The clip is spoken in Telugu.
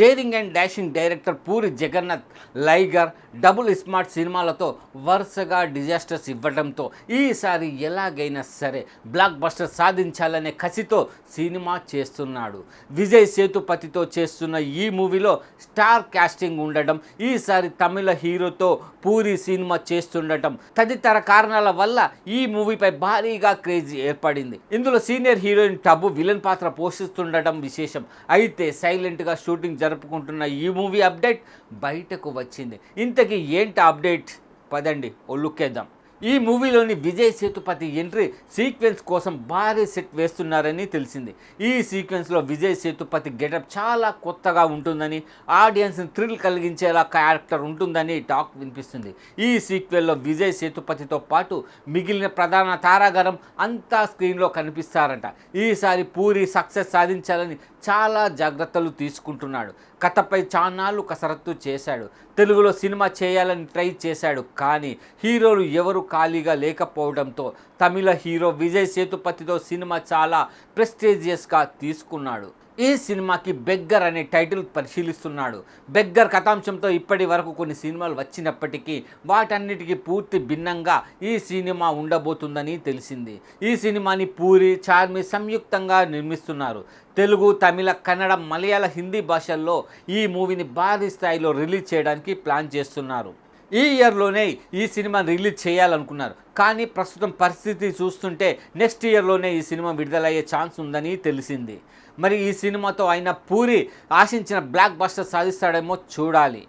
Daring and dashing director Puri Jagannadh Liger Double Smart సినిమాలతో వరుసగా డిజాస్టర్స్ ఇవ్వడంతో ఈసారి ఎలాగైనా సరే బ్లాక్ బస్టర్ సాధించాలనే కసితో సినిమా చేస్తున్నాడు. విజయ్ సేతుపతితో చేస్తున్న ఈ మూవీలో స్టార్ కాస్టింగ్ ఉండడం ఈసారి తమిళ హీరోతో పూరి సినిమా చేస్తుండటం తదితర కారణాల వల్ల ఈ మూవీపై భారీగా క్రేజ్ ఏర్పడింది. ఇందులో సీనియర్ హీరోయిన్ టబు విలన్ పాత్ర పోషిస్తుండటం విశేషం. అయితే సైలెంట్గా షూటింగ్ జరుపుకుంటున్న ఈ మూవీ అప్డేట్ బయటకు వచ్చింది. ఇంతకీ ఏంటి అప్డేట్? పదండి ఓ లుక్ వేద్దాం. ఈ మూవీలోని విజయ్ సేతుపతి ఎంట్రీ సీక్వెన్స్ కోసం భారీ సెట్ వేస్తున్నారని తెలిసింది. ఈ సీక్వెన్స్లో విజయ్ సేతుపతి గెటప్ చాలా కొత్తగా ఉంటుందని ఆడియన్స్ని థ్రిల్ కలిగించేలా క్యారెక్టర్ ఉంటుందని టాక్ వినిపిస్తుంది. ఈ సీక్వెల్లో విజయ్ సేతుపతితో పాటు మిగిలిన ప్రధాన తారాగరం అంతా స్క్రీన్లో కనిపిస్తారంట. ఈసారి పూరి సక్సెస్ సాధించాలని చాలా జాగ్రత్తలు తీసుకుంటున్నాడు. కథపై చానాలు కసరత్తు చేశాడు. తెలుగులో సినిమా చేయాలని ట్రై చేశాడు. కానీ హీరోలు ఎవరు ఖాళీగా లేకపోవడంతో తమిళ హీరో విజయ్ సేతుపతితో సినిమా చాలా ప్రెస్టీజియస్గా తీసుకున్నాడు. ఈ సినిమాకి బెగ్గర్ అనే టైటిల్ పరిశీలిస్తున్నాడు. బెగ్గర్ కథాంశంతో ఇప్పటి వరకు కొన్ని సినిమాలు వచ్చినప్పటికీ వాటన్నిటికీ పూర్తి భిన్నంగా ఈ సినిమా ఉండబోతుందని తెలిసింది. ఈ సినిమాని పూరి చార్మి సంయుక్తంగా నిర్మిస్తున్నారు. తెలుగు తమిళ కన్నడ మలయాళ హిందీ భాషల్లో ఈ మూవీని భారీ స్థాయిలో రిలీజ్ చేయడానికి ప్లాన్ చేస్తున్నారు. ఈ ఇయర్లోనే ఈ సినిమా రిలీజ్ చేయాలనుకున్నారు. కానీ ప్రస్తుతం పరిస్థితి చూస్తుంటే నెక్స్ట్ ఇయర్లోనే ఈ సినిమా విడుదలయ్యే ఛాన్స్ ఉందని తెలిసింది. మరి ఈ సినిమాతో ఆయన పూరి ఆశించిన బ్లాక్ బస్టర్ సాధిస్తాడేమో చూడాలి.